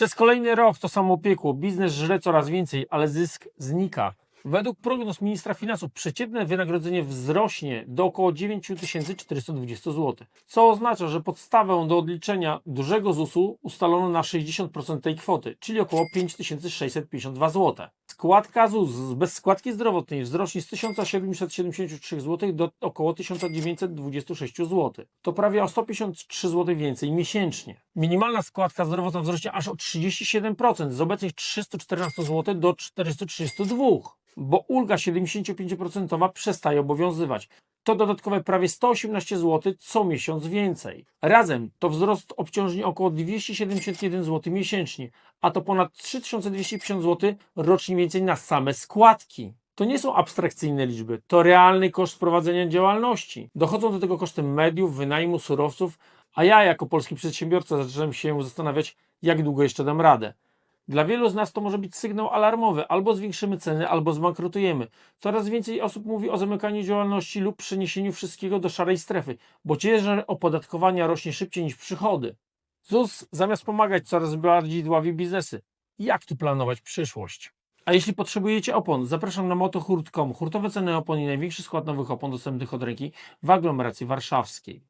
Przez kolejny rok to samo piekło. Biznes żre coraz więcej, ale zysk znika. Według prognoz ministra finansów przeciętne wynagrodzenie wzrośnie do około 9420 zł, co oznacza, że podstawę do odliczenia dużego ZUS-u ustalono na 60% tej kwoty, czyli około 5652 zł. Składka ZUS bez składki zdrowotnej wzrośnie z 1773 zł do około 1926 zł. To prawie o 153 zł więcej miesięcznie. Minimalna składka zdrowotna wzrośnie aż o 37% z obecnych 314 zł do 432 bo ulga 75% przestaje obowiązywać. To dodatkowe prawie 118 zł co miesiąc więcej. Razem to wzrost obciążeń około 271 zł miesięcznie, a to ponad 3250 zł rocznie więcej na same składki. To nie są abstrakcyjne liczby, to realny koszt prowadzenia działalności. Dochodzą do tego koszty mediów, wynajmu, surowców, a ja jako polski przedsiębiorca zaczynam się zastanawiać, jak długo jeszcze dam radę. Dla wielu z nas to może być sygnał alarmowy, albo zwiększymy ceny, albo zbankrutujemy. Coraz więcej osób mówi o zamykaniu działalności lub przeniesieniu wszystkiego do szarej strefy, bo ciężar opodatkowania rośnie szybciej niż przychody. ZUS zamiast pomagać coraz bardziej dławi biznesy. Jak tu planować przyszłość? A jeśli potrzebujecie opon, zapraszam na motohurt.com. Hurtowe ceny opon i największy skład nowych opon dostępnych od ręki w aglomeracji warszawskiej.